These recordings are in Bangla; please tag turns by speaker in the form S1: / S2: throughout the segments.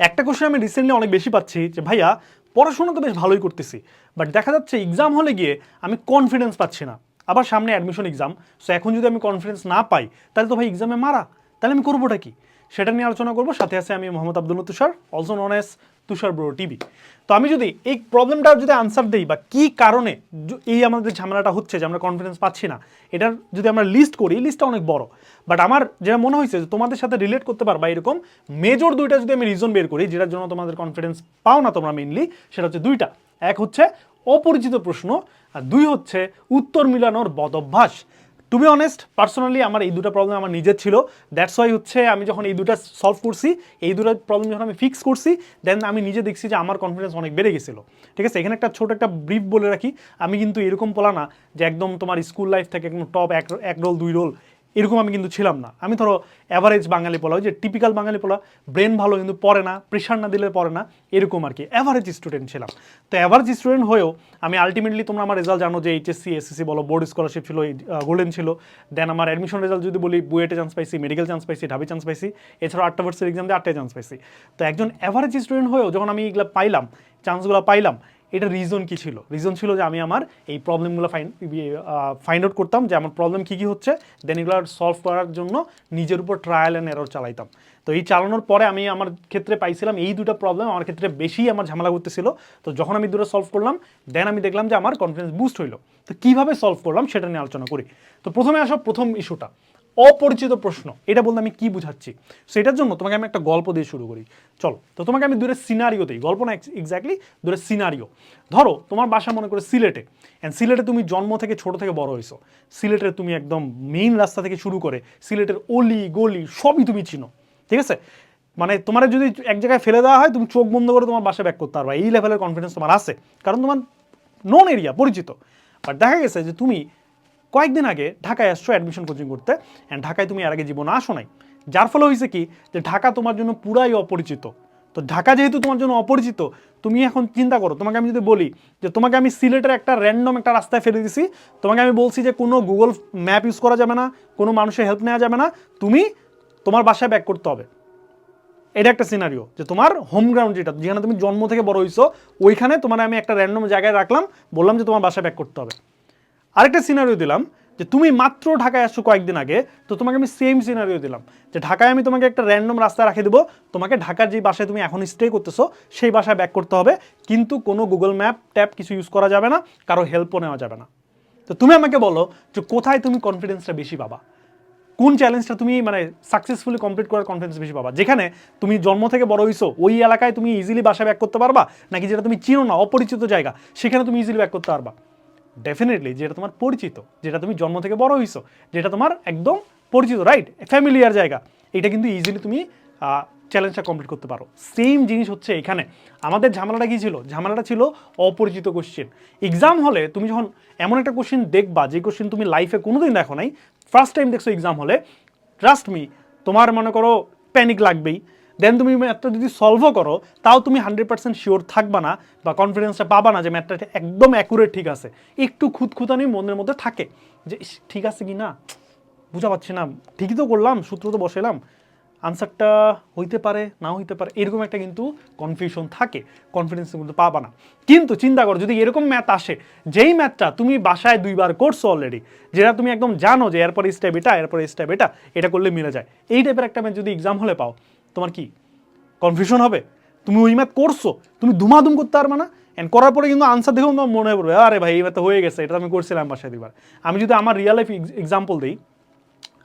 S1: একটা কোশ্চেন আমি রিসেন্টলি অনেক বেশি পাচ্ছি যে, ভাইয়া, পড়াশোনা তো বেশ ভালোই করতেছি বাট দেখা যাচ্ছে এক্সাম হলে গিয়ে আমি কনফিডেন্স পাচ্ছি না। আবার সামনে অ্যাডমিশন এক্সাম সো এখন যদি আমি কনফিডেন্স না পাই, তাহলে তো ভাই এক্সামে মারা। তাহলে আমি করবোটা কি? সেটা নিয়ে আলোচনা করব। সাথে আছে আমি Mohammad Abdul Tushar also known as Tushar bro TV. তো আমি যদি এই প্রবলেমটা যদি আনসার দিই বা কি কারণে এই আমাদের ঝামেলাটা হচ্ছে যে আমরা কনফিডেন্স পাচ্ছি না, এটার যদি আমরা লিস্ট করি লিস্টটা অনেক বড়। বাট আমার যেটা মনে হয়েছে যে তোমাদের সাথে রিলেট করতে পারবা এরকম মেজর দুইটা যদি আমি রিজন বের করি, যেটার জন্য তোমাদের কনফিডেন্স পাও না তোমরা মেইনলি সেটা হচ্ছে দুইটা। এক হচ্ছে অপরিচিত প্রশ্ন আর দুই হচ্ছে উত্তর মিলানোর বদভ্যাস টু বি অনেস্ট পার্সোনালি আমার এই দুটো প্রবলেম আমার নিজের ছিল। দ্যাটস ওয়াই হচ্ছে আমি যখন এই দুটো সলভ করছি, এই দুটো প্রবলেম যখন আমি ফিক্স করছি দেন আমি নিজে দেখছি যে আমার কনফিডেন্স অনেক বেড়ে গেছিল। ঠিক আছে, এখানে একটা ছোট একটা ব্রিফ বলে রাখি। আমি কিন্তু এরকম বলা না যে একদম তোমার স্কুল লাইফ থেকে একদম টপ এক এক রোল দুই রোল এরকম আমি কিন্তু ছিলাম না। আমি ধরো অ্যাভারেজ বাঙালি পোলা যে টিপিক্যাল বাঙালি পোলা ব্রেন ভালো কিন্তু পড়ে না প্রেশার না দিলে পড়ে না, এরকম আর কি। অ্যাভারেজ স্টুডেন্ট ছিলাম। তো অ্যাভারেজ স্টুডেন্ট হয়েও আমি আলটিমেটলি তোমরা আমার রেজাল্ট জানো যে এইচএসসি এসএসসি বলো বোর্ড স্কলারশিপ ছিল গোল্ডেন ছিল। দেন আমার অ্যাডমিশন রেজাল্ট যদি বলি, বুয়েটে চান্স পাইছি মেডিকেল চান্স পাইছি, ঢাবি চান্স পাইছি। এছাড়াও আটটা ভার্সের এক্সাম দিয়ে আটটায় চান্স পাইছি। তো একজন অ্যাভারেজ স্টুডেন্ট হয়েও যখন আমি এগুলো পাইলাম চান্সগুলো পাইলাম এটা রিজন কি ছিল? রিজন ছিল যে আমি আমার এই প্রবলেমগুলো ফাইন ফাইন্ড আউট করতাম যে আমার প্রবলেম কী কী হচ্ছে দেন এগুলো সলভ করার জন্য নিজের উপর ট্রায়াল অ্যান্ড এরর চালাইতাম। তো এই চালানোর পরে আমি আমার ক্ষেত্রে পাইছিলাম এই দুটো প্রবলেম আমার ক্ষেত্রে বেশি আমার ঝামেলা করতেছিল। তো যখন আমি দুটো সলভ করলাম দেন আমি দেখলাম যে আমার কনফিডেন্স বুস্ট হইল। তো কীভাবে সলভ করলাম সেটা নিয়ে আলোচনা করি। তো প্রথমে আসো প্রথম ইস্যুটা অপরিচিত প্রশ্ন। এটা বলতে আমি কি বুঝাচ্ছি? সেটার জন্য তোমাকে আমি একটা গল্প দিয়ে শুরু করি। চলো, তো তোমাকে আমি দূরে সিনারিও দিই। গল্প না এক্স্যাক্টলি দূরে সিনারিও ধরো, তোমার বাসা মনে করে সিলেটে। অ্যান্ড সিলেটে তুমি জন্ম থেকে ছোট থেকে বড় হয়েছো। সিলেটের তুমি একদম মেইন রাস্তা থেকে শুরু করে সিলেটের অলি, গলি সবই তুমি চিনো। ঠিক আছে? মানে তোমার যদি এক জায়গায় ফেলে দেওয়া হয়, তুমি চোখ বন্ধ করে তোমার বাসা ব্যাক করতে পারবা। এই লেভেলের কনফিডেন্স তোমার আছে। কারণ তোমার নন এরিয়া পরিচিত। বাট দেখা গেছে যে তুমি কয়েকদিন আগে ঢাকায় আসছো অ্যাডমিশন কোচিং করতে অ্যান্ড ঢাকায় তুমি আর আগে জীবনে আসো নাই। যার ফলে হয়েছে কি, যে ঢাকা তোমার জন্য পুরাই অপরিচিত। তো ঢাকা যেহেতু তোমার জন্য অপরিচিত, তুমি এখন চিন্তা করো, তোমাকে আমি যদি বলি যে তোমাকে আমি সিলেটের একটা র্যান্ডম একটা রাস্তায় ফেলে দিছি, তোমাকে আমি বলছি যে কোনো গুগল ম্যাপ ইউজ করা যাবে না, কোনো মানুষের হেল্প নেওয়া যাবে না, তুমি তোমার বাসায় ব্যাক করতে হবে। এটা একটা সিনারিও যে তোমার হোম গ্রাউন্ড যেটা, যেখানে তুমি জন্ম থেকে বড় হইছো, ওইখানে তোমার আমি একটা র্যান্ডম জায়গায় রাখলাম, বললাম যে তোমার বাসায় ব্যাক করতে হবে। আরেকটা সিনারিও দিলাম যে তুমি মাত্র ঢাকায় আসছো কয়েকদিন আগে, তো তোমাকে আমি সেম সিনারিও দিলাম যে ঢাকায় আমি তোমাকে একটা র্যান্ডম রাস্তায় রাখে দেবো। তোমাকে ঢাকার যে বাসায় তুমি এখন স্টে করতেছো, সেই বাসায় ব্যাক করতে হবে। কিন্তু কোনো গুগল ম্যাপ ট্যাপ কিছু ইউজ করা যাবে না, কারও হেল্পও নেওয়া যাবে না। তো তুমি আমাকে বলো যে কোথায় তুমি কনফিডেন্সটা বেশি পাবা? কোন চ্যালেঞ্জটা তুমি মানে সাকসেসফুলি কমপ্লিট করার কনফিডেন্স বেশি পাবা? যেখানে তুমি জন্ম থেকে বড় হইছো, ওই এলাকায় তুমি ইজিলি বাসা ব্যাক করতে পারবা? নাকি যেটা তুমি চিনো না, অপরিচিত জায়গা, সেখানে তুমি ইজিলি ব্যাক করতে পারবা? ডেফিনেটলি যেটা তোমার পরিচিত, যেটা তুমি জন্ম থেকে বড় হইছো, যেটা তোমার একদম পরিচিত রাইট ফ্যামিলিয়ার জায়গা। এটা কিন্তু ইজিলি তুমি চ্যালেঞ্জটা কমপ্লিট করতে পারো। সেম জিনিস হচ্ছে এখানে। আমাদের ঝামেলাটা কী ছিল? ঝামেলাটা ছিল অপরিচিত কোশ্চেন এক্সাম হলে তুমি যখন এমন একটা কোশ্চেন দেখবা, যে কোশ্চেন তুমি লাইফে কোনোদিন দেখো নাই ফার্স্ট টাইম দেখছ এক্সাম হলে ট্রাস্ট মি তোমার মনে করো প্যানিক লাগবেই। দেন তুমি ম্যাথটা যদি সলভও করো, তাও তুমি হান্ড্রেড পার্সেন্ট শিওর থাকবা না বা কনফিডেন্সটা পাবা না যে ম্যাথটা একদম অ্যাকুরেট ঠিক আছে। একটু খুঁতখুতানি মনের মধ্যে থাকে যে ঠিক আছে কি না? বুঝা পাচ্ছি না। ঠিকই তো করলাম, সূত্র তো বসাইলাম। আনসারটা হইতে পারে না হইতে পারে। এরকম একটা কিন্তু কনফিউশন থাকে। কনফিডেন্স কিন্তু পাবা না। কিন্তু চিন্তা করো, যদি এরকম ম্যাথ আসে, যেই ম্যাথটা তুমি বাসায় দুইবার করছ অলরেডি যেটা তুমি একদম জানো যে, এরপর স্টেপ এটা, এরপর স্টেপ এটা এটা করলে মিলে যায়। এই টাইপের একটা ম্যাথ যদি এক্সাম হলে পাও তোমার কি কনফিউশন হবে? তুমি ওই ম্যাথ করছ, তুমি ধুমাধুম করতে পারবে না? অ্যান্ড করার পরে কিন্তু আনসার দেখেও তোমার মনে পড়বে, আরে ভাই, এই ম্যাথ হয়ে গেছে, এটা আমি করছিলাম বাসায় দুইবার। আমি যদি আমার রিয়েল লাইফ এক্সাম্পল দিই,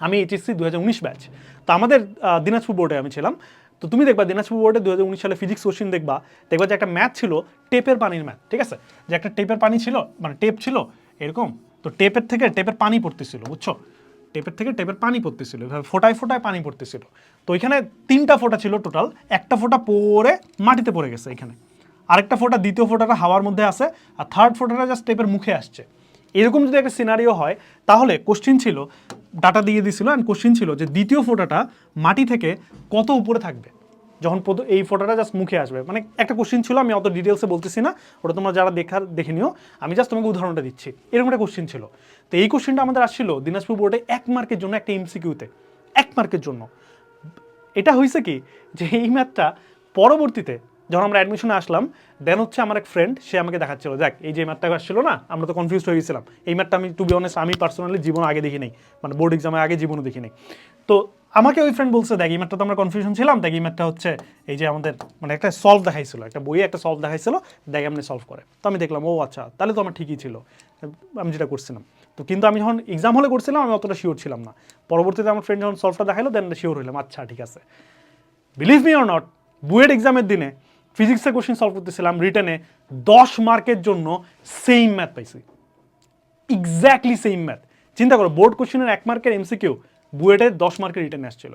S1: আমি এইচএসসি দু হাজার উনিশ ব্যাচ তো আমাদের দিনাজপুর বোর্ডে আমি ছিলাম। তো তুমি দেখবা, দিনাজপুর বোর্ডে দু হাজার উনিশ সালে ফিজিক্স কোশ্চিন দেখবা দেখবা যে একটা ম্যাথ ছিল টেপের পানির ম্যাথ ঠিক আছে? যে একটা টেপের পানি ছিল মানে টেপ ছিল, এরকম। তো টেপের থেকে টেপের পানি পড়তেছিল, বুঝছ? টেপের থেকে টেপের পানি পড়তেছিল ফোটায় ফোটায় পানি পড়তেছিল। তো এখানে তিনটা ফোঁটা ছিল টোটাল। একটা ফোঁটা পরে মাটিতে পড়ে গেছে এখানে। আরেকটা ফোঁটা দ্বিতীয় ফোঁটাটা হাওয়ার মধ্যে আছে আর থার্ড ফোঁটাটা জাস্ট টেপের মুখে আসছে। এরকম যদি একটা সিনারিও হয়, তাহলে কোশ্চিন ছিল ডাটা দিয়ে দিছিল অ্যান্ড কোশ্চিন ছিল যে দ্বিতীয় ফোঁটাটা মাটি থেকে কত উপরে থাকবে? যখন এই ফোটোটা জাস্ট মুখে আসবে। মানে একটা কোশ্চিন ছিল, আমি অত ডিটেলসে বলতেছি না, ওটা তোমরা যারা দেখার, দেখে নিও। আমি জাস্ট তোমাকে উদাহরণটা দিচ্ছি। এরকম একটা কোশ্চিন ছিল। তো এই কোশ্চিনটা আমাদের আসছিল দিনাজপুর বোর্ডে এক মার্কের জন্য একটা এমসিকিউতে এক মার্কের জন্য। এটা হয়েছে কি যে এই ম্যাথটা পরবর্তীতে যখন আমরা অ্যাডমিশনে আসলাম দেন হচ্ছে আমার এক ফ্রেন্ড সে আমাকে দেখাচ্ছিল, দেখ, এই যে ম্যাথটা আসছিল না, আমরা তো কনফিউজ হয়ে গেছিলাম। এই ম্যাথটা আমি টু বি অনেস্ট আমি পার্সোনালি জীবন আগে দেখি নাই মানে বোর্ড এক্সামের আগে জীবনও দেখি নাই তো আমাকে ওই ফ্রেন্ড বলছে, দেখ, এই ম্যাথটা তো আমরা কনফিউশন ছিলাম, দেখ, এই ম্যাথটা হচ্ছে এই যে আমাদের মানে একটা সলভ দেখাইছিল, একটা বইয়ে একটা সলভ দেখাইছিল, দেখ, এমনি সলভ করে। তো আমি দেখলাম, ও আচ্ছা তাহলে তো আমার ঠিকই ছিল। আমি যেটা করছিলাম তো কিন্তু আমি যখন এক্সাম হলে করছিলাম, আমি অতটা শিওর ছিলাম না। পরবর্তীতে আমার ফ্রেন্ড যখন সলভটা দেখাল দেন শিওর হইলাম আচ্ছা ঠিক আছে। Believe me or not BUET এক্সামের দিনে ফিজিক্সের কোশ্চেন সলভ করতেছিলাম রিটার্নে দশ মার্কের জন্য সেম ম্যাথ পাইছি। এক্স্যাক্টলি সেম ম্যাথ চিন্তা করো বোর্ড কোশ্চেনের এক মার্কের এমসি এমসিকিউ বুয়েটের দশ মার্কের রিটার্ন আসছিল।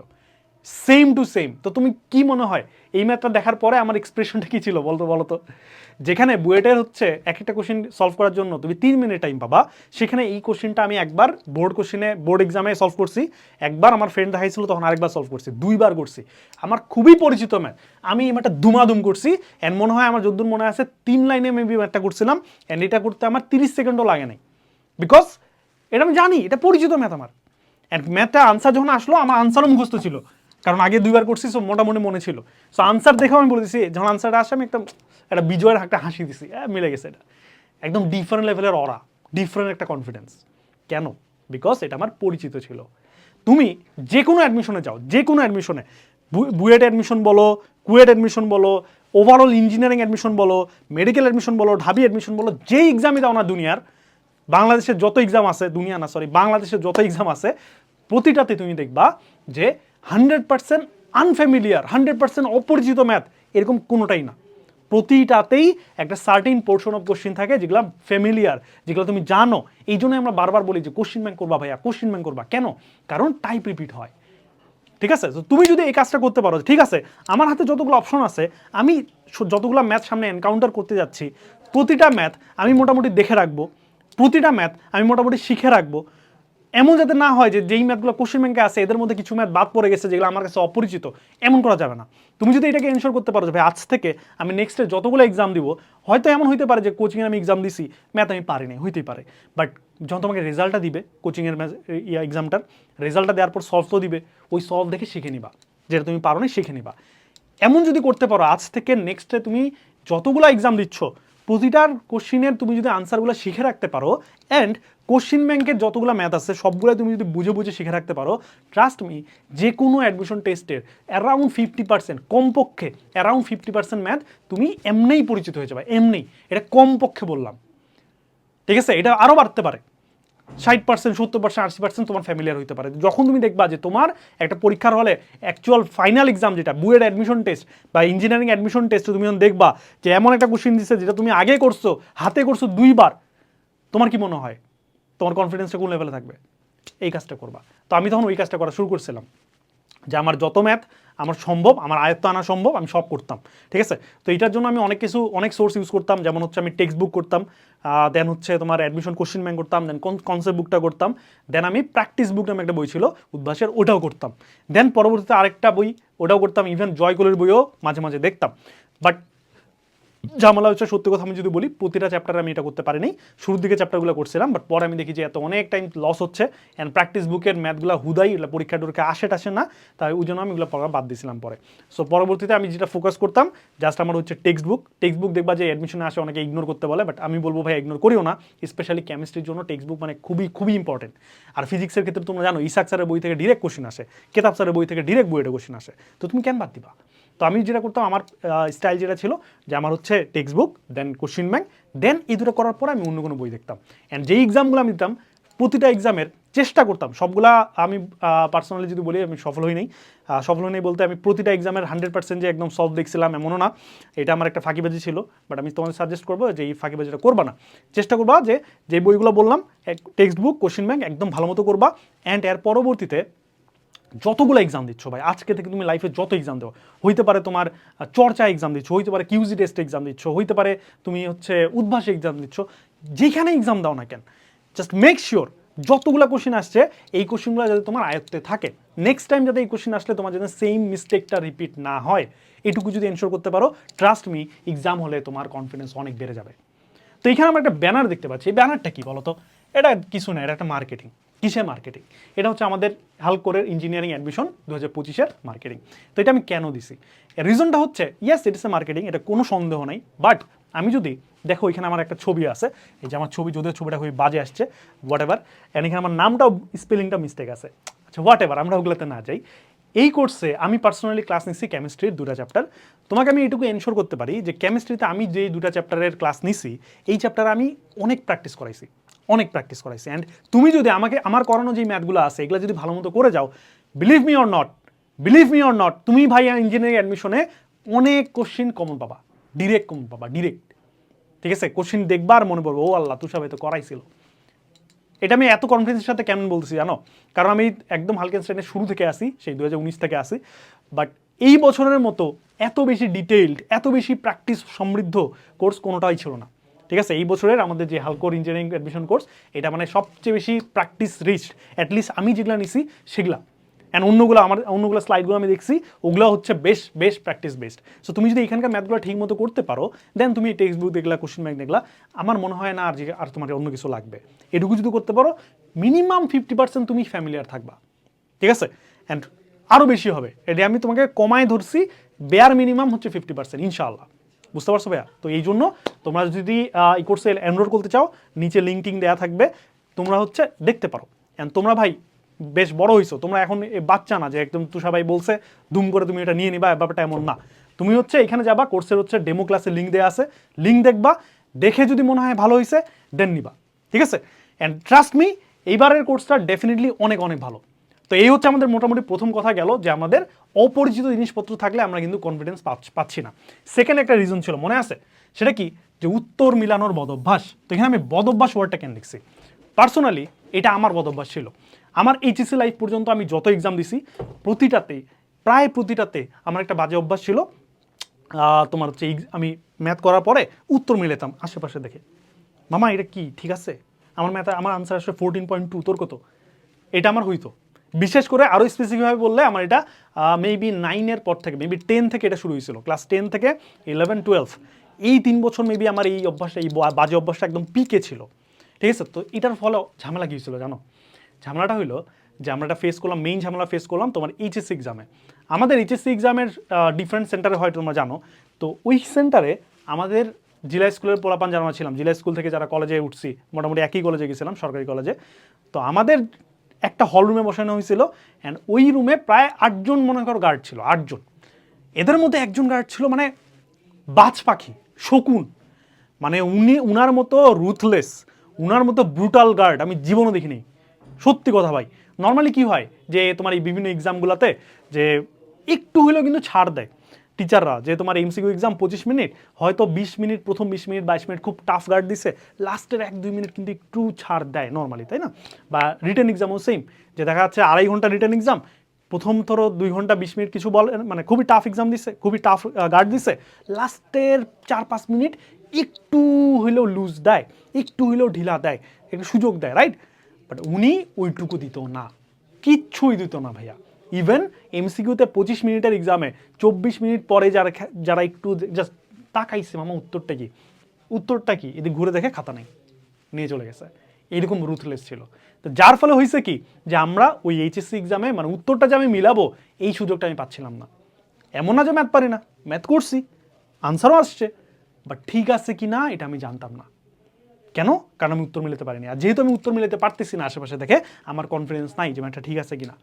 S1: সেম টু সেম তো তুমি কি মনে হয়? এই ম্যাথটা দেখার পরে আমার এক্সপ্রেশনটা কি ছিল? বলতো বলো তো যেখানে বুয়েটের হচ্ছে এক একটা কোশ্চেন সলভ করার জন্য তুমি তিন মিনিট টাইম পাবা। সেখানে এই কোশ্চেনটা আমি একবার বোর্ড কোশ্চেনে বোর্ড এক্সামে সলভ করছি। একবার আমার ফ্রেন্ড দেখাইছিল, তখন আরেকবার সলভ করছি। দুইবার করছি। আমার খুবই পরিচিত ম্যাথ। আমি এই ম্যাথটা দুমাদুম করছি। অ্যান্ড মনে হয় আমার যদ্দূর মনে আছে, তিন লাইনে মেবি ম্যাথটা করছিলাম। অ্যান্ড এটা করতে আমার তিরিশ সেকেন্ডও লাগে নাই। বিকজ এটা আমি জানি, এটা পরিচিত ম্যাথ আমার। অ্যান্ড ম্যাথটা আনসার যখন আসলো, আমার আনসারও মুখস্থ ছিল। কারণ আগে দুইবার করছি সো মোটামুটি মনে ছিল। সো আনসার দেখেও আমি বলেছি যখন আনসারটা আসে, আমি একটা একটা বিজয়ের একটা হাসি দিছি। হ্যাঁ মিলে গেছে এটা। একদম ডিফারেন্ট লেভেলের অরা ডিফারেন্ট একটা কনফিডেন্স কেন? বিকজ এটা আমার পরিচিত ছিল। তুমি যে কোনো অ্যাডমিশনে যাও যে কোনো অ্যাডমিশনে বুয়েট অ্যাডমিশন বলো, কুয়েট অ্যাডমিশন বলো ওভারঅল ইঞ্জিনিয়ারিং অ্যাডমিশন বলো মেডিকেল অ্যাডমিশন বলো, ঢাবি অ্যাডমিশন বলো যে এক্সামই দাও না দুনিয়ার, বাংলাদেশের যত এক্সাম আছে, দুনিয়া না সরি বাংলাদেশের যত এক্সাম আছে প্রতিটাতে তুমি দেখবা যে hundred percent unfamiliar hundred percent অপরিচিত ম্যাথ এরকম কোনোটাই না। প্রতিটাতেই একটা সার্টিন পোর্শন অফ কোশ্চিন থাকে যেগুলো ফ্যামিলিয়ার যেগুলো তুমি জানো। এই জন্যই আমরা বারবার বলি যে কোশ্চিন ব্যাংক করবা ভাইয়া কোশ্চিন ব্যাংক করবা। কেন? কারণ টাইপ রিপিট হয়। ঠিক আছে? তো তুমি যদি এই কাজটা করতে পারো, ঠিক আছে? আমার হাতে যতগুলো অপশন আছে, আমি যতগুলো ম্যাথ সামনে এনকাউন্টার করতে যাচ্ছি, প্রতিটা ম্যাথ আমি মোটামুটি দেখে রাখব। প্রতিটা ম্যাথ আমি মোটামুটি শিখে রাখব। এমন যাতে না হয় যে যেই ম্যাথগুলো কোশ্চেন ব্যাংকে আছে, এদের মধ্যে কিছু ম্যাথ বাদ পড়ে গেছে যেগুলো আমার কাছে অপরিচিত, এমন করা যাবে না। তুমি যদি এটাকে এনশোর করতে পারো ভাই, আজ থেকে আমি নেক্সটে যতগুলো এক্সাম দিব, হয়তো এমন হইতে পারে যে কোচিংয়ে আমি এক্সাম দিছি ম্যাথ আমি পারিনি হইতেই পারে। বাট যখন তোমাকে রেজাল্টটা দিবে কোচিংয়ের ইয়া এক্সামটার রেজাল্টটা দেওয়ার পর সলভ তো দিবে, ওই সলভ দেখে শিখে নিবা। যেটা তুমি পারো না শিখে নিবা। এমন যদি করতে পারো, আজ থেকে নেক্সটে তুমি যতগুলো এক্সাম দিচ্ছ, প্রতিটার কোশ্চিনের তুমি যদি আনসারগুলো শিখে রাখতে পারো অ্যান্ড কোশ্চিন ব্যাংকের যতগুলো ম্যাথ আছে সবগুলো তুমি যদি বুঝে বুঝে শিখে রাখতে পারো ট্রাস্ট মি যে কোনো অ্যাডমিশন টেস্টের অ্যারাউন্ড ফিফটি পার্সেন্ট কমপক্ষে অ্যারাউন্ড ফিফটি পার্সেন্ট ম্যাথ তুমি এমনিই পরিচিত হয়ে যাবে এমনি এটা কমপক্ষে বললাম। ঠিক আছে? এটা আরও বাড়তে পারে। ষাট পার্সেন্ট সত্তর পার্সেন্ট আশি পার্সেন্ট তোমার ফ্যামিলিয়ার হতে পারে। যখন তুমি দেখবা যে তোমার একটা পরীক্ষার হলে অ্যাকচুয়াল ফাইনাল এক্সাম যেটা বুয়ের অ্যাডমিশন টেস্ট বা ইঞ্জিনিয়ারিং অ্যাডমিশন টেস্ট তুমি যখন দেখবা যে এমন একটা কোশ্চিন দিচ্ছে যেটা তুমি আগে করছ, হাতে করছ দুইবার, তোমার কি মনে হয়? তোমার কনফিডেন্সটা কোন লেভেলে থাকবে? এই কাজটা করবা। তো আমি তখন ওই কাজটা করা শুরু করছিলাম। যে আমার যত ম্যাথ আমার সম্ভব, আমার আয়ত্ত আনা সম্ভব, আমি সব করতাম। ঠিক আছে? তো এটার জন্য আমি অনেক কিছু, অনেক সোর্স ইউজ করতাম। যেমন হচ্ছে আমি টেক্সট বুক করতাম দেন হচ্ছে তোমার অ্যাডমিশন কোশ্চেন ব্যাংক করতাম দেন কনসেপ্ট বুকটা করতাম। দেন আমি প্র্যাকটিস বুক নামে একটা বই ছিল, উদ্ভাসের, ওটাও করতাম। দেন পরবর্তীতে আরেকটা বই, ওটাও করতাম। ইভেন জয়কলের বইও মাঝে মাঝে দেখতাম। বাট ঝামেলা হচ্ছে সত্যি কথা আমি যদি বলি, প্রতিটা চ্যাপ্টারে আমি এটা করতে পারিনি। শুরুর দিকে চ্যাপ্টারগুলো করছিলাম বাট পরে আমি দেখি যে এত অনেক টাইম লস হচ্ছে অ্যান্ড প্র্যাকটিস বুকের ম্যাথগুলো হুদাই, এগুলো পরীক্ষা টরীক্ষা আসে টাসে না, তাই ওই জন্য আমি এগুলো পড়া বাদ দিয়েছিলাম পরে। সো পরবর্তীতে আমি যেটা ফোকাস করতাম জাস্ট আমার হচ্ছে টেক্সট বুক টেক্সট বুক দেখবা যে অ্যাডমিশনে আসে অনেকে ইগনোর করতে বলে বাট আমি বলব ভাই ইগনোর করিও না স্পেশালি কেমিস্ট্রির জন্য টেক্সট বুক মানে খুবই খুবই ইম্পর্টেন্ট আর ফিজিক্সের ক্ষেত্রে তোমরা জানো, ইসাক স্যারের বই থেকে ডিরেক্ট কোশ্চিন আসে, কেতাব স্যারের বই থেকে ডিরেক্ট বইয়ের কোশ্চিন আসে। তো তুমি কেন বাদ দিবা? তো আমি যেটা করতাম, আমার স্টাইল যেটা ছিল যে আমার হচ্ছে text book then question bank then এই দুটো করার পর আমি অন্য কোনো বই দেখতাম। অ্যান্ড যেই এক্সামগুলো আমি দিতাম, প্রতিটা এক্সামের চেষ্টা করতাম। সবগুলা আমি পার্সোনালি যদি বলি, আমি সফল হই নাই। সফল হই নাই বলতে আমি প্রতিটা এক্সামের হান্ড্রেড পার্সেন্ট যে একদম সলভ দেখছিলাম এমনও না। এটা আমার একটা ফাঁকিবাজি ছিল বাট আমি তোমাদের সাজেস্ট করব যে এই ফাঁকিবাজিটা করবা না। চেষ্টা করবা যে যে বইগুলো বললাম টেক্সট বুক কোশ্চিন ব্যাংক একদম ভালো মতো করবা। অ্যান্ড এর পরবর্তীতে যতগুলো এক্সাম দিচ্ছ ভাই, আজকে থেকে তুমি লাইফে যত এক্সাম দেবো হইতে পারে তোমার চর্চা এক্সাম দিচ্ছ, হইতে পারে কিউজি টেস্ট এক্সাম দিচ্ছ, হইতে পারে তুমি হচ্ছে উদ্ভাসে এক্সাম দিচ্ছ, যেখানে এক্সাম দাও না কেন জাস্ট মেক শিওর যতগুলো কোশ্চেন আসছে, এই কোশ্চেনগুলো যাতে তোমার আয়ত্তে থাকে। নেক্সট টাইম যাতে এই কোশ্চেন আসলে তোমার যাতে সেম মিস্টেকটা রিপিট না হয়, এটুকু যদি এনশোর করতে পারো ট্রাস্ট মি এক্সাম হলে তোমার কনফিডেন্স অনেক বেড়ে যাবে। তো এখানে আমরা একটা ব্যানার দেখতে পাচ্ছি, এই ব্যানারটা কি বলতো? এটা কিছু না, এটা একটা মার্কেটিং কিসে মার্কেটিং এটা হচ্ছে আমাদের হালকোরের ইঞ্জিনিয়ারিং অ্যাডমিশন দু হাজার পঁচিশের মার্কেটিং তো এটা আমি কেন দিছি? রিজনটা হচ্ছে yes it is A marketing এটা কোনো সন্দেহ নাই বাট আমি যদি, দেখো এখানে আমার একটা ছবি আছে, এই যে আমার ছবি, যদিও ছবিটা খুবই বাজে আসছে হোয়াট এভার অ্যান্ড এখানে আমার নামটাও স্পেলিংটা মিস্টেক আছে। আচ্ছা হোয়াট এভার আমরা ওগুলোতে না যাই। এই কোর্সে আমি পার্সোনালি ক্লাস নিচ্ছি কেমিস্ট্রির দুটা চ্যাপ্টার তোমাকে আমি এটুকু এনশোর করতে পারি যে কেমিস্ট্রিতে আমি যে দুটা চ্যাপ্টারের ক্লাস নিছি, এই চ্যাপ্টারে আমি অনেক প্র্যাকটিস করাইছি। অনেক প্র্যাকটিস করাইছি। অ্যান্ড তুমি যদি আমাকে, আমার করানো যে ম্যাথগুলো আছে, এগুলো যদি ভালো মতো করে যাও believe me or not believe me or not তুমি ভাই ইঞ্জিনিয়ারিং অ্যাডমিশনে অনেক কোশ্চিন কমন পাবা। ডিরেক্ট কমন পাবা ডিরেক্ট ঠিক আছে? কোশ্চিন দেখবার মনে পড়বে, ও আল্লাহ, তুষার ভাই তো করাইছিল। এটা আমি এত কনফিডেন্সের সাথে কেমন বলছি জানো? কারণ আমি একদম হালকেন স্ট্রেনের শুরু থেকে আসি সেই দু হাজার উনিশ থেকে আসি বাট এই বছরের মতো এত বেশি ডিটেইলড এত বেশি প্র্যাকটিস সমৃদ্ধ কোর্স কোনোটাই ছিল না। ঠিক আছে? এই বছরের আমাদের যে হালকোর ইঞ্জিনিয়ারিং অ্যাডমিশন কোর্স এটা মানে সবচেয়ে বেশি প্র্যাকটিস রিচড অ্যাটলিস্ট আমি যেগুলো নিছি সেগুলা। অ্যান্ড অন্যগুলো আমার, অন্যগুলো স্লাইডগুলো আমি দেখছি, ওগুলো হচ্ছে বেশ বেশ প্র্যাকটিস বেসড সো তুমি যদি এখানকার ম্যাথগুলো ঠিক মতো করতে পারো দেন তুমি টেক্সট বুক দেখলা কোশ্চেন ব্যাংক দেখলা, আমার মনে হয় না আর যে, আর তোমার অন্য কিছু লাগবে। এটুকু যদি করতে পারো মিনিমাম ফিফটি পার্সেন্ট তুমি ফ্যামিলিয়ার থাকবা। ঠিক আছে? অ্যান্ড আরও বেশি হবে। এটা আমি তোমাকে কমায় ধরছি বেয়ার মিনিমাম হচ্ছে ফিফটি পার্সেন্ট ইনশাআল্লাহ। বুঝতে পারছ ভাইয়া? তো এই জন্য তোমরা যদি এই কোর্সে এনরোল করতে চাও, নিচে লিঙ্ক দেওয়া থাকবে, তোমরা হচ্ছে দেখতে পারো। অ্যান্ড তোমরা ভাই, বেশ বড় হইছো, তোমরা এখন বাচ্চা না যে একদম তুষা ভাই বলছে, দুম করে তুমি এটা নিয়ে নিবা ব্যাপারটা এমন না। তুমি হচ্ছে এখানে যাবা কোর্সের হচ্ছে ডেমো ক্লাসে লিঙ্ক দেওয়া আছে। লিঙ্ক দেখবা, দেখে যদি মনে হয় ভালো হয়েছে দেন নিবা। ঠিক আছে? অ্যান্ড ট্রাস্ট মি এইবারের কোর্সটা ডেফিনেটলি অনেক অনেক ভালো। তো এই হচ্ছে আমাদের মোটামুটি প্রথম কথা গেল যে আমাদের অপরিচিত জিনিসপত্র থাকলে আমরা কিন্তু কনফিডেন্স পাচ্ছি না। সেকেন্ড একটা রিজন ছিল, মনে আছে? সেটা কি? যে উত্তর মিলানোর বদভ্যাস। তো এখানে আমি বদভ্যাস ওয়ার্ডটা কেন লিখছি? পার্সোনালি এটা আমার বদভ্যাস ছিল। আমার এইচএসসি লাইফ পর্যন্ত আমি যত এক্সাম দিছি, প্রতিটাতে, প্রায় প্রতিটাতে আমার একটা বাজে অভ্যাস ছিল। তোমার হচ্ছে আমি ম্যাথ করার পরে উত্তর মিলেতাম। আশেপাশে দেখে। মামা, এটা কি? ঠিক আছে? আমার ম্যাথে আমার আনসার আসলে ফোরটিন পয়েন্ট টু তোর কত? এটা আমার হইতো। বিশেষ করে আরও স্পেসিফিকভাবে বললে আমার এটা মেবি নাইনের পর থেকে মেবি টেন থেকে এটা শুরু হয়েছিল ক্লাস টেন থেকে ইলেভেন টুয়েলভ এই তিন বছর মেবি আমার এই অভ্যাসটা, এই বাজে অভ্যাসটা একদম পিকে ছিল। ঠিক আছে? তো এটার ফলে ঝামেলা কী হয়েছিল জানো? ঝামেলাটা হইল যে আমরা এটা ফেস করলাম মেইন ঝামেলা ফেস করলাম তোমার এইচএসসি এক্সামে আমাদের এইচএসসি এক্সামের ডিফারেন্ট সেন্টারে হয় তোমরা জানো। তো ওই সেন্টারে আমাদের জেলা স্কুলের পোলাপান আমরা ছিলাম, জেলা স্কুল থেকে যারা কলেজে উঠছি, মোটামুটি একই কলেজে গেছিলাম, সরকারি কলেজে তো আমাদের একটা হল রুমে বসানো হয়েছিল অ্যান্ড ওই রুমে প্রায় আটজন মনে করো গার্ড ছিল, আটজন। এদের মধ্যে একজন গার্ড ছিল মানে বাজ পাখি, শকুন। মানে উনি, উনার মতো রুথলেস উনার মতো ব্রুটাল গার্ড আমি জীবনও দেখিনি। সত্যি কথা ভাই নর্মালি কি হয় যে তোমার এই বিভিন্ন এক্সামগুলোতে যে একটু হলেও কিন্তু ছাড় দেয়। টিচাররা যে তোমার এমসিকিউ এক্সাম পঁচিশ মিনিট, হয়তো বিশ মিনিট, প্রথম বিশ মিনিট, বাইশ মিনিট খুব টাফ গার্ড দিছে লাস্টের এক, দুই মিনিট কিন্তু একটু ছাড় দেয় নর্মালি তাই না? বা রিটার্ন এক্সামও সেম যে দেখা যাচ্ছে আড়াই ঘণ্টা রিটার্ন এক্সাম প্রথম ধরো দুই ঘণ্টা, বিশ মিনিট কিছু বলে মানে খুবই টাফ এক্সাম দিছে, খুবই টাফ গার্ড দিছে লাস্টের চার, পাঁচ মিনিট একটু হইলেও লুজ দেয়, একটু হইলেও ঢিলা দেয়, একটু সুযোগ দেয় রাইট বাট উনি ওইটুকু দিত না, কিচ্ছুই দিত না ভাইয়া। ইভেন এমসিকিউতে পঁচিশ মিনিটের এক্সামে চব্বিশ মিনিট পরে যারা যারা একটু জাস্ট তাকাইছে, মামা, উত্তরটা কি? উত্তরটা কি? এদিকে ঘুরে দেখে খাতা নেই, নিয়ে চলে গেছে। এইরকম রুথলেস ছিল। তো যার ফলে হয়েছে কি? যে আমরা ওই এইচএসসি এক্সামে মানে উত্তরটা যে আমি মিলাবো, এই সুযোগটা আমি পাচ্ছিলাম না। এমন না যে ম্যাথ পারি না ম্যাথ করছি আনসারও আসছে বাট ঠিক আছে কি না, এটা আমি জানতাম না। কেন? কারণ আমি উত্তর মিলাতে পারিনি। আর যেহেতু আমি উত্তর মিলাতে পারতেছি না আশেপাশে দেখে, আমার কনফিডেন্স নাই যে ম্যাথটা ঠিক আছে কিনা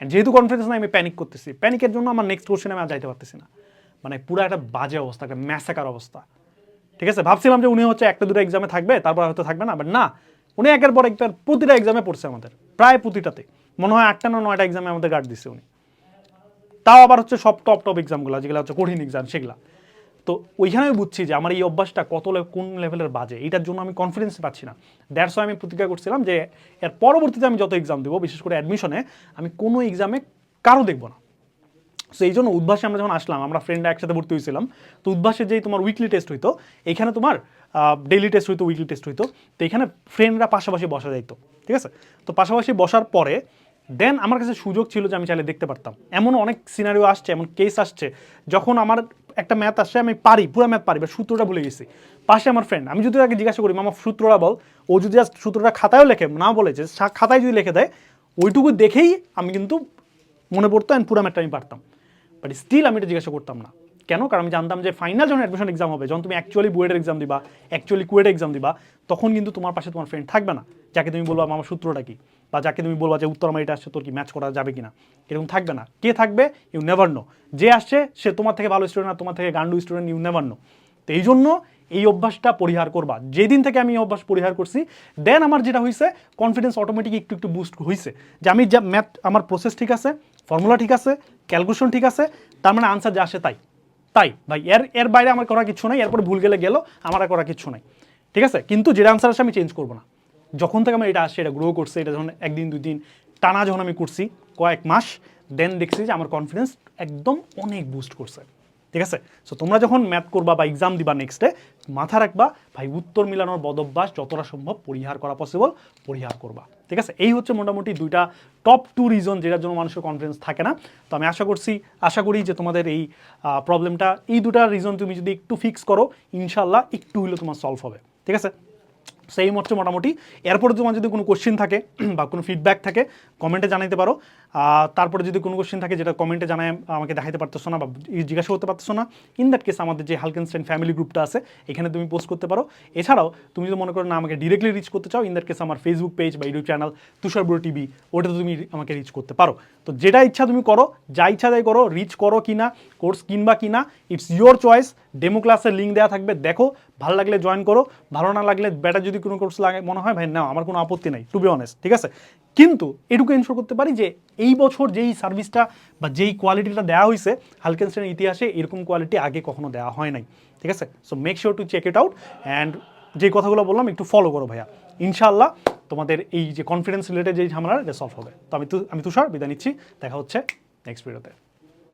S1: And যেহেতু কনফিডেন্স নাই, আমি প্যানিক করতেছি। প্যানিকের জন্য আমার নেক্সট কোশ্চেন আমি আর যাইতে পারতেছি না। মানে পুরো একটা বাজে অবস্থা, একটা ম্যাসাকার অবস্থা। ঠিক আছে? ভাবছিলাম যে উনি হচ্ছে একটা দুটো এক্সামে থাকবে, তারপর হয়তো থাকবে না বাট না। উনি একের পর একবার প্রতিটা এক্সামে পড়ছে আমাদের, প্রায় প্রতিটাতে। মনে হয় আটটা না নয়টা এক্সামে আমাদের গার্ড দিচ্ছে উনি। তাও আবার হচ্ছে সব টপ টপ এক্সামগুলো যেগুলো হচ্ছে কঠিন এক্সাম সেগুলো। তো ওইখানে আমি বুঝছি যে আমার এই অভ্যাসটা কত কোন লেভেলের বাজে, এটার জন্য আমি কনফিডেন্স পাচ্ছি না। দ্যাটস আমি প্রতিজ্ঞা করছিলাম যে এর পরবর্তীতে আমি যত এক্সাম দেবো, বিশেষ করে অ্যাডমিশনে আমি কোনো এক্সামে কারও দেখব না। সো এই জন্য উদ্ভাসে আমরা যখন আসলাম, আমরা ফ্রেন্ডরা একসাথে ভর্তি হয়েছিলাম, তো উদ্ভাসে যেই তোমার উইকলি টেস্ট হইতো এখানে তোমার ডেইলি টেস্ট হইতো উইকলি টেস্ট হইতো, তো এখানে ফ্রেন্ডরা পাশাপাশি বসা যাইতো, ঠিক আছে? তো পাশাপাশি বসার পরে দেন আমার কাছে সুযোগ ছিল যে আমি চাইলে দেখতে পারতাম। এমন অনেক সিনারিও আসছে, এমন কেস আসছে, যখন আমার একটা ম্যাথ আসছে আমি পারি, পুরো ম্যাথ পারি বা সূত্রটা ভুলে গেছি। পাশে আমার ফ্রেন্ড আমি যদি তাকে জিজ্ঞাসা করি, মামা, সূত্রটা বল? ও যদি জাস্ট সূত্রটা খাতায়ও লেখে, না বলে, যে খাতায় যদি লিখে দেয়, ওইটুকু দেখেই আমি কিন্তু মনে পড়তো অ্যান্ড পুরো ম্যাথটা আমি পারতাম। বাট স্টিল আমি এটা জিজ্ঞাসা করতাম না। কেন? কারণ আমি জানতাম যে ফাইনাল যখন অ্যাডমিশন এক্সাম হবে, যখন তুমি অ্যাকচুয়ালি বুয়েটের এক্সাম দিবা অ্যাকচুয়ালি কুয়েটের এক্সাম দিবা, তখন কিন্তু তোমার পাশে তোমার ফ্রেন্ড থাকবে না, যাকে তুমি বলবা আমার সূত্রটা কি? বা যাকে তুমি বলবা যে উত্তর আমার এটা আসছে, তোর কি ম্যাচ করা যাবে কিনা? এরকম থাকবে না। কে থাকবে? ইউ নেভার নো যে আসছে, সে তোমার থেকে ভালো স্টুডেন্ট আর তোমার থেকে গান্ডু স্টুডেন্ট ইউ নেভার নো তো এই জন্য এই অভ্যাসটা পরিহার করবা। যেদিন থেকে আমি এই অভ্যাস পরিহার করছি দেন আমার যেটা হয়েছে কনফিডেন্স অটোমেটিক একটু একটু বুস্ট হয়েছে যে আমি যা ম্যাথ আমার প্রসেস ঠিক আছে ফর্মুলা ঠিক আছে ক্যালকুলেশন ঠিক আছে, তার মানে আনসার যা আসে তাই। তাই, ভাই, এর এর বাইরে আমার করা কিছু নাই, এরপরে ভুল গেলে গেল, আমার আর করা কিছু নাই। ঠিক আছে? কিন্তু যেটা আনসার আসে আমি চেঞ্জ করব না। যখন থেকে আমার এটা আসছে এটা গ্রো করছে, এটা যখন একদিন দুই দিন টানা যখন আমি করছি, কয়েক মাস দেন দেখছি যে আমার কনফিডেন্স একদম অনেক বুস্ট করছে। ঠিক আছে? সো তোমরা যখন ম্যাথ করবা বা এক্সাম দিবা নেক্সটে মাথা রাখবা, ভাই, উত্তর মিলানোর বদভ্যাস যতটা সম্ভব পরিহার করা পসিবল পরিহার করবা। ঠিক আছে? এই হচ্ছে মোটামুটি দুইটা টপ টু রিজন যেটার জন্য মানুষের কনফিডেন্স থাকে না। তো আমি আশা করছি, আশা করি যে তোমাদের এই প্রবলেমটা এই দুটা রিজন তুমি যদি একটু ফিক্স করো ইনশাল্লাহ একটু হলেও তোমার সলভ হবে। ঠিক আছে? সেই হচ্ছে মোটামুটি। এরপরে তোমার যদি কোনো কোশ্চেন থাকে, বা কোনো ফিডব্যাক থাকে কমেন্টে জানাইতে পারো। তারপরে যদি কোনো কোশ্চেন থাকে, যেটা কমেন্টে জানায়, আমাকে দেখাইতে পারতেছো না, বা জিজ্ঞাসা করতে পারতেছো না ইন দ্যাট কেস আমাদের যে হালকেনস্টাইন ফ্যামিলি গ্রুপটা আছে, এখানে তুমি পোস্ট করতে পারো। এছাড়াও, তুমি যদি মনে করো না, আমাকে ডিরেক্টলি রিচ করতে চাও ইন দ্যাট কেস আমার ফেসবুক পেজ বা YouTube channel Tushar bro TV ওটাতে তুমি আমাকে রিচ করতে পারো। তো যেটা ইচ্ছা তুমি করো, যা ইচ্ছা তাই করো রিচ করো কি না কোর্স কিনবা কি না ইটস ইয়োর চয়েস ডেমো ক্লাসের লিঙ্ক দেওয়া থাকবে। দেখো, ভালো লাগলে জয়েন করো, ভালো না লাগলে বেটার যদি কোনো কোর্স লাগে, মনে হয়, ভাই না আমার কোনো আপত্তি নাই টু বি অনেস্ট ঠিক আছে? কিন্তু এটুকু এনশোর করতে পারি যে, এই বছর যেই সার্ভিসটা বা যেই কোয়ালিটিটা দেওয়া হয়েছে হালকেনস্টেনের ইতিহাসে এরকম কোয়ালিটি আগে কখনো দেওয়া হয় নাই, ঠিক আছে? So make sure to check it out and যে কথাগুলো বললাম, একটু ফলো করো ভাইয়া। ইনশাআল্লাহ তোমাদের এই যে কনফিডেন্স রিলেটেড যে ঝামেলা, এটা সলভ হবে। তো আমি তু- আমি তুষার, বিদায় নিচ্ছি। দেখা হচ্ছে নেক্সট ভিডিওতে